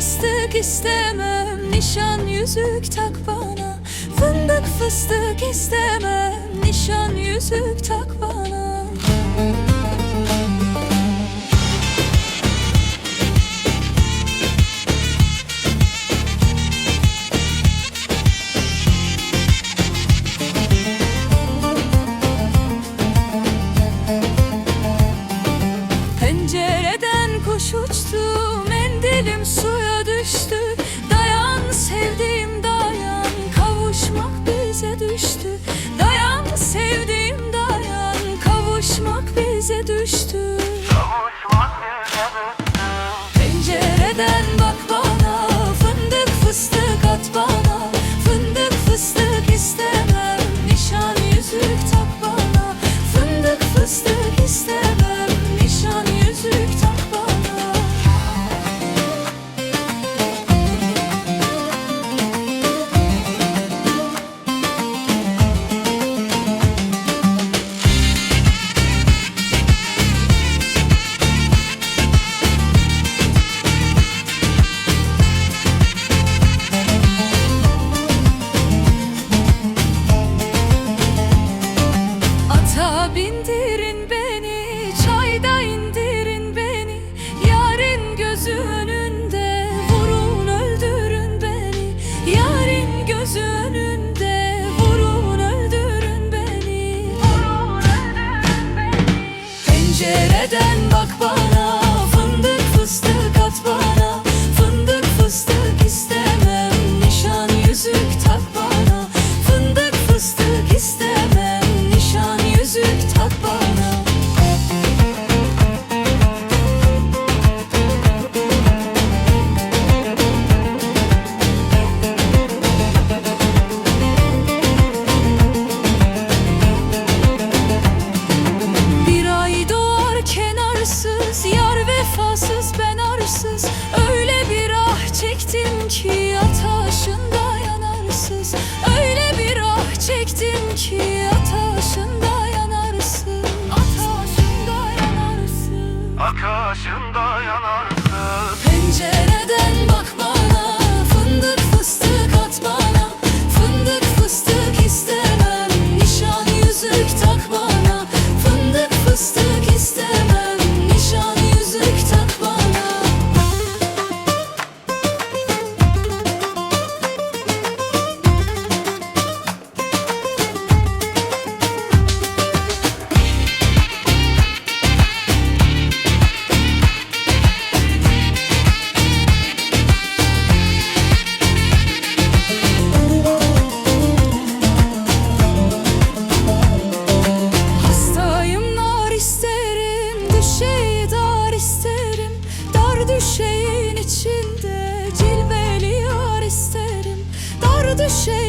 Fıstık istemem Nişan yüzük tak bana. Fındık fıstık istemem Nişan yüzük tak bana. Pencereden kuş uçtu Bindirin beni, çayda indirin beni. Yarın gözü önünde, vurun öldürün beni. Yarın gözü önünde, vurun öldürün beni. Pencereden bak bana, to share.